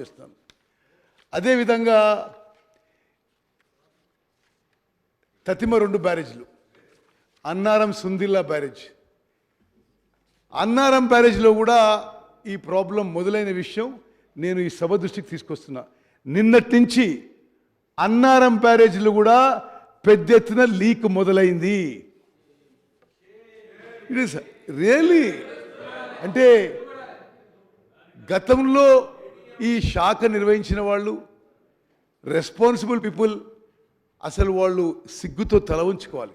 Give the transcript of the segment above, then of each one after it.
చేస్తాను. అదేవిధంగా తతిమ రెండు బ్యారేజ్లు. అన్నారం సుందిల్లా బ్యారేజ్. అన్నారం బ్యారేజ్లో కూడా ఈ ప్రాబ్లం మొదలైన విషయం నేను ఈ సభ దృష్టికి తీసుకొస్తున్నా. నిన్నటి నుంచి అన్నారం బ్యారేజ్లు కూడా పెద్ద ఎత్తున లీక్ మొదలైంది. రియలీ అంటే గతంలో ఈ శాఖ నిర్వహించిన వాళ్ళు రెస్పాన్సిబుల్ పీపుల్ అసలు వాళ్ళు సిగ్గుతో తల ఉంచుకోవాలి.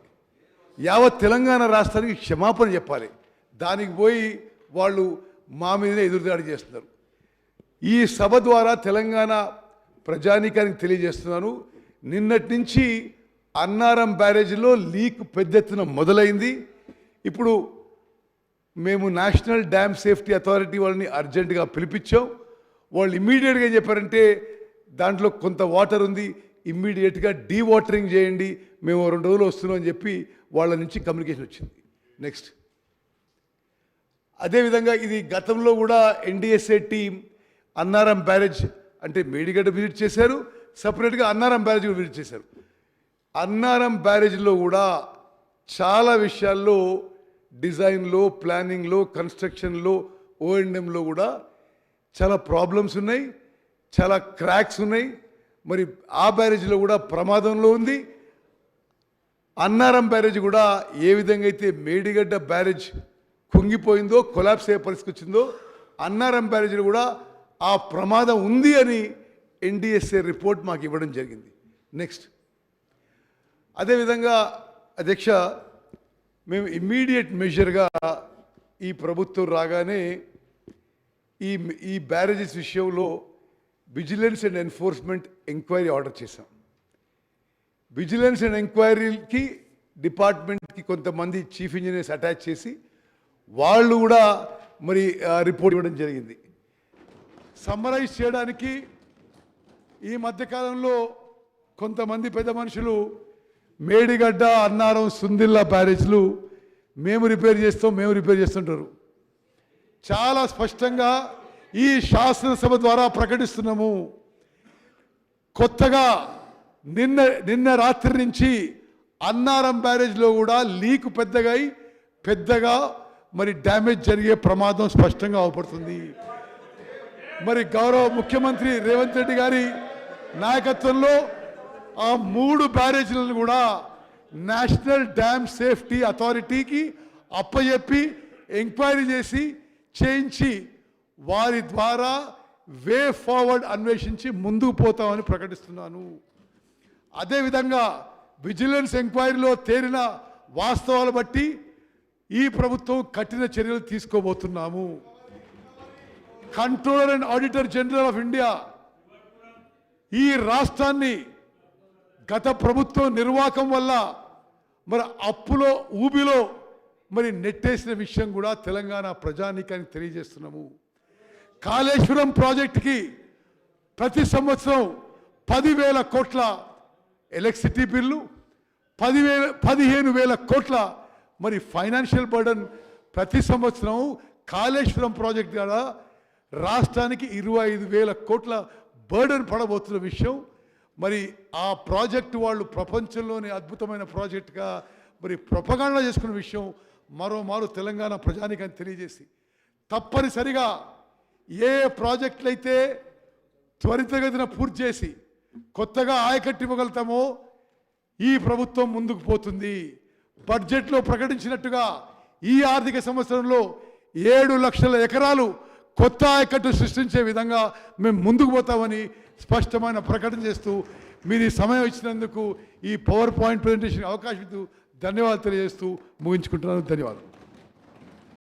యావత్ తెలంగాణ రాష్ట్రానికి క్షమాపణ చెప్పాలి. దానికి పోయి వాళ్ళు మా మీదనే ఎదురుదాడి చేస్తున్నారు. ఈ సభ ద్వారా తెలంగాణ ప్రజానీకానికి తెలియజేస్తున్నాను. నిన్నటి నుంచి అన్నారం బ్యారేజ్లో లీక్ పెద్ద ఎత్తున మొదలైంది. ఇప్పుడు మేము నేషనల్ డ్యామ్ సేఫ్టీ అథారిటీ వాళ్ళని అర్జెంటుగా పిలిపించాం. వాళ్ళు ఇమ్మీడియట్గా ఏం చెప్పారంటే దాంట్లో కొంత వాటర్ ఉంది ఇమ్మీడియట్గా డీ వాటరింగ్ చేయండి మేము రెండు రోజులు వస్తున్నాం అని చెప్పి వాళ్ళ నుంచి కమ్యూనికేషన్ వచ్చింది. నెక్స్ట్ అదేవిధంగా ఇది గతంలో కూడా ఎన్డీఎస్ఏ టీం అన్నారం బ్యారేజ్ అంటే మేడిగడ్డ విజిట్ చేశారు. సపరేట్గా అన్నారం బ్యారేజ్ కూడా విజిట్ చేశారు. అన్నారం బ్యారేజ్లో కూడా చాలా విషయాల్లో డిజైన్లో ప్లానింగ్లో కన్స్ట్రక్షన్లో ఓఎండ్ఎంలో కూడా చాలా ప్రాబ్లమ్స్ ఉన్నాయి చాలా క్రాక్స్ ఉన్నాయి. మరి ఆ బ్యారేజ్లో కూడా ప్రమాదంలో ఉంది. అన్నారం బ్యారేజ్ కూడా ఏ విధంగా అయితే మేడిగడ్డ బ్యారేజ్ కుంగిపోయిందో కొలాప్స్ అయ్యే పరిస్థితి వచ్చిందో అన్నారం బ్యారేజ్లో కూడా ఆ ప్రమాదం ఉంది అని ఎన్డిఎస్ఏ రిపోర్ట్ మాకు ఇవ్వడం జరిగింది. నెక్స్ట్ అదేవిధంగా అధ్యక్ష మేము ఇమ్మీడియట్ మెజర్గా ఈ ప్రభుత్వం రాగానే ఈ ఈ బ్యారేజెస్ విషయంలో vigilance and enforcement enquiry order చేశాం. విజిలెన్స్ అండ్ ఎంక్వైరీకి డిపార్ట్మెంట్కి కొంతమంది చీఫ్ ఇంజనీర్స్ అటాచ్ చేసి వాళ్ళు కూడా మరి రిపోర్ట్ ఇవ్వడం జరిగింది. సమ్మరైజ్ చేయడానికి ఈ మధ్యకాలంలో కొంతమంది పెద్ద మనుషులు మేడిగడ్డ అన్నారం సుందిల్లా బ్యారేజ్లు మేము రిపేర్ చేస్తాం మేము రిపేర్ చేస్తుంటారు. చాలా స్పష్టంగా ఈ శాసనసభ ద్వారా ప్రకటిస్తున్నాము. కొత్తగా నిన్న నిన్న రాత్రి నుంచి అన్నారం బ్యారేజ్లో కూడా లీక్ పెద్దగా అయి పెద్దగా మరి డ్యామేజ్ జరిగే ప్రమాదం స్పష్టంగా అవపడుతుంది. మరి గౌరవ ముఖ్యమంత్రి రేవంత్ రెడ్డి గారి నాయకత్వంలో ఆ మూడు బ్యారేజీలను కూడా నేషనల్ డ్యామ్ సేఫ్టీ అథారిటీకి అప్పచెప్పి ఎంక్వైరీ చేసి చేయించి వారి ద్వారా వే ఫార్వర్డ్ అన్వేషించి ముందుకు పోతామని ప్రకటిస్తున్నాను. అదేవిధంగా విజిలెన్స్ ఎంక్వైరీలో తేలిన వాస్తవాలు బట్టి ఈ ప్రభుత్వం కఠిన చర్యలు తీసుకోబోతున్నాము. Controller and auditor general of India ఈ రాష్ట్రాన్ని గత ప్రభుత్వం నిర్వాకం వల్ల మరి అప్పులో ఊబిలో మరి నెట్టేసిన విషయం కూడా తెలంగాణ ప్రజానీకానికి తెలియజేస్తున్నాము. కాళేశ్వరం ప్రాజెక్టుకి ప్రతి సంవత్సరం పదివేల కోట్ల ఎలక్ట్రిసిటీ బిల్లు పదివేల పదిహేను వేల కోట్ల మరి ఫైనాన్షియల్ బర్డన్ ప్రతి సంవత్సరం కాళేశ్వరం ప్రాజెక్ట్ ద్వారా రాష్ట్రానికి ఇరవై ఐదు వేల కోట్ల బర్డన్ పడబోతున్న విషయం. మరి ఆ ప్రాజెక్టు వాళ్ళు ప్రపంచంలోనే అద్భుతమైన ప్రాజెక్టుగా మరి ప్రొపగాండా చేసుకున్న విషయం మరోమారు తెలంగాణ ప్రజానికని తెలియజేసి తప్పనిసరిగా ఏ ప్రాజెక్టులు అయితే త్వరితగతిన పూర్తి చేసి కొత్తగా ఆయకట్టివ్వగలుగుతామో ఈ ప్రభుత్వం ముందుకు పోతుంది. బడ్జెట్లో ప్రకటించినట్టుగా ఈ ఆర్థిక సంవత్సరంలో ఏడు లక్షల ఎకరాలు కొత్త ఆయకట్టు సృష్టించే విధంగా మేము ముందుకు పోతామని స్పష్టమైన ప్రకటన చేస్తూ మీరు ఈ సమయం ఇచ్చినందుకు ఈ పవర్ పాయింట్ ప్రజెంటేషన్ అవకాశం ధన్యవాదాలు తెలియజేస్తూ ముగించుకుంటున్నాను. ధన్యవాదాలు.